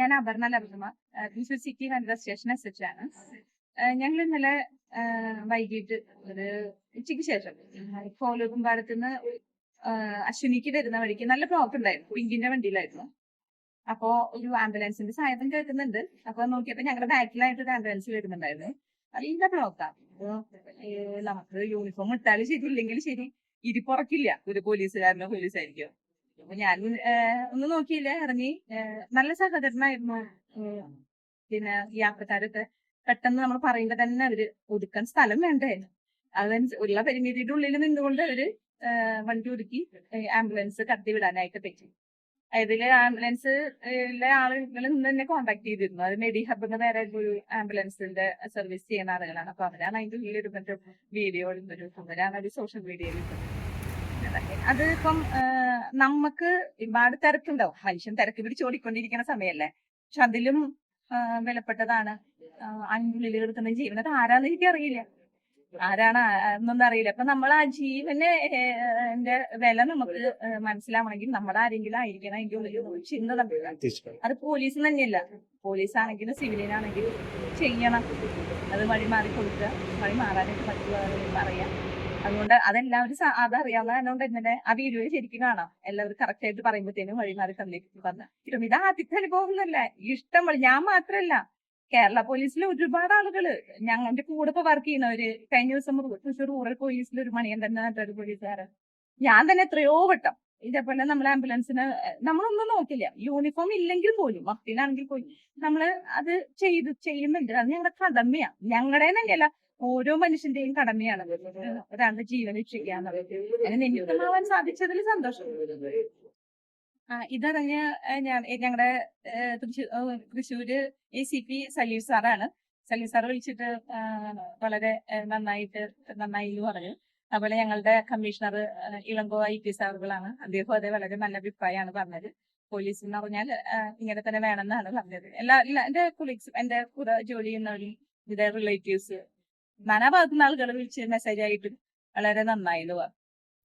ഞാൻ അപർണ ലബ്ധമ തൃശ്ശൂർ സിറ്റി വനിതാ സ്റ്റേഷൻ എസ് എച്ച് ആണ്. ഞങ്ങൾ ഇന്നലെ വൈകിട്ട് ഒരു ഉച്ചയ്ക്ക് ശേഷം കോലുകുമ്പാടത്ത് നിന്ന് അശ്വിനിക്ക് വരുന്ന വഴിക്ക് നല്ല ബ്ലോക്ക് ഉണ്ടായിരുന്നു. പിങ്കിന്റെ വണ്ടിയിലായിരുന്നു. അപ്പോ ഒരു ആംബുലൻസിന്റെ സഹായത്തിന് കേൾക്കുന്നുണ്ട്. അപ്പൊ നോക്കിയപ്പോ ഞങ്ങളുടെ ബാക്കിലായിട്ട് ഒരു ആംബുലൻസ് വരുന്നുണ്ടായിരുന്നു. നല്ല ബ്ലോക്കാണ് നമുക്ക് യൂണിഫോം ഇട്ടാലും ശരി ഇല്ലെങ്കിൽ ശരി ഇരിപ്പുറക്കില്ല ഒരു പോലീസുകാരനോ പോലീസായിരിക്കും. അപ്പൊ ഞാൻ ഒന്നും നോക്കിയില്ല ഇറങ്ങി. നല്ല സഹകരണമായിരുന്നു പിന്നെ യാത്രക്കാരൊക്കെ പെട്ടെന്ന് നമ്മൾ പറയുമ്പോ തന്നെ അവർ ഒതുക്കാൻ സ്ഥലം വേണ്ടേ? അതനുസ ഉള്ള പരിമിതിയുടെ ഉള്ളിൽ നിന്നുകൊണ്ട് അവർ വണ്ടി ഒതുക്കി ആംബുലൻസ് കത്തി വിടാനായിട്ട് പറ്റി. അതിൽ ആംബുലൻസ് ആളുകൾ നിന്ന് തന്നെ കോണ്ടാക്ട് ചെയ്തിരുന്നു. അത് മെഡി ഹബ് വേറെ ഒരു ആംബുലൻസിന്റെ സർവീസ് ചെയ്യുന്ന ആളുകളാണ്. അപ്പൊ അവരാണ് അതിന്റെ ഉള്ളിൽ ഒരു മറ്റേ വീഡിയോ ഒരു അവരാണ് ഒരു സോഷ്യൽ മീഡിയയിൽ അത് ഇപ്പം നമുക്ക് ഒരുപാട് തിരക്കുണ്ടാവും. മനുഷ്യൻ തിരക്ക് പിടിച്ചോടിക്കൊണ്ടിരിക്കുന്ന സമയല്ലേ? പക്ഷെ അതിലും വിലപ്പെട്ടതാണ് അതിനുള്ളിൽ കിടക്കുന്ന ജീവൻ. അത് ആരാന്ന് എനിക്ക് അറിയില്ല ആരാണ് എന്നൊന്നും അറിയില്ല. അപ്പൊ നമ്മൾ ആ ജീവന് വില നമുക്ക് മനസ്സിലാവണമെങ്കിൽ നമ്മുടെ ആരെങ്കിലും ആയിരിക്കണം അതിന്റെ ഉള്ളിൽ ചിന്ത അത് പോലീസ് തന്നെയല്ല. പോലീസ് ആണെങ്കിലും സിവിലിനാണെങ്കിലും ചെയ്യണം. അത് വഴി മാറി കൊടുക്കുക വഴി മാറാനായിട്ട് പറ്റുക പറയാം. അതുകൊണ്ട് അതെല്ലാവരും അതറിയാവുന്ന കാരണം ഇന്നലെ ആ വീഡിയോയിൽ ശരിക്കും കാണാം. എല്ലാവരും കറക്റ്റ് ആയിട്ട് പറയുമ്പോഴത്തേനും വഴി മാറി സന്ദേശിച്ചു പറഞ്ഞു ഇത് ആദ്യത്തെ അനുഭവം ഒന്നല്ല ഇഷ്ടം ഞാൻ മാത്രല്ല. കേരള പോലീസിൽ ഒരുപാട് ആളുകൾ. ഞങ്ങളുടെ കൂടെ ഇപ്പൊ വർക്ക് ചെയ്യുന്നവര് കഴിഞ്ഞ ദിവസം തൃശ്ശൂർ റൂറൽ പോലീസിൽ ഒരു മണിയൻ തന്നെ ഒരു പോലീസുകാരൻ. ഞാൻ തന്നെ എത്രയോ വട്ടം ഇതേപോലെ നമ്മൾ ആംബുലൻസിന് നമ്മളൊന്നും നോക്കില്ല. യൂണിഫോം ഇല്ലെങ്കിൽ പോലും മഫ്തിനാണെങ്കിൽ പോലും നമ്മൾ അത് ചെയ്ത് ചെയ്യുന്നുണ്ട്. അത് ഞങ്ങളുടെ കടമയാണ് ഞങ്ങളുടെ തന്നെയല്ല ഓരോ മനുഷ്യന്റെയും കടമയാണ്. ഒരാളുടെ ജീവൻ രക്ഷിക്കുക എന്നുള്ളത് അങ്ങനെ നിമിത്തമാവാൻ സാധിച്ചതിൽ സന്തോഷം. ഇതറിഞ്ഞ് ഞാൻ ഞങ്ങളുടെ Thrissur A C P Saleer സാറാണ്. സലീർ സാർ വിളിച്ചിട്ട് വളരെ നന്നായിട്ട് നന്നായി എന്ന് പറഞ്ഞു. അതുപോലെ ഞങ്ങളുടെ കമ്മീഷണർ ഇളങ്കോ ഐ പി സാറുകളാണ്. അദ്ദേഹം അതേ വളരെ നല്ല അഭിപ്രായമാണ് പറഞ്ഞത്. പോലീസ് എന്ന് പറഞ്ഞാൽ ഇങ്ങനെ തന്നെ വേണമെന്നാണ് പറഞ്ഞത്. എല്ലാ എല്ലാ എന്റെ കൊളീഗ്സും എന്റെ കൂടെ ജോലി ചെയ്യുന്നവരും റിലേറ്റീവ്സ് നാനാ ഭാഗത്തുനിന്ന് ആളുകൾ വിളിച്ച് മെസ്സേജ് ആയിട്ട് വളരെ നന്നായി എന്ന് പറഞ്ഞു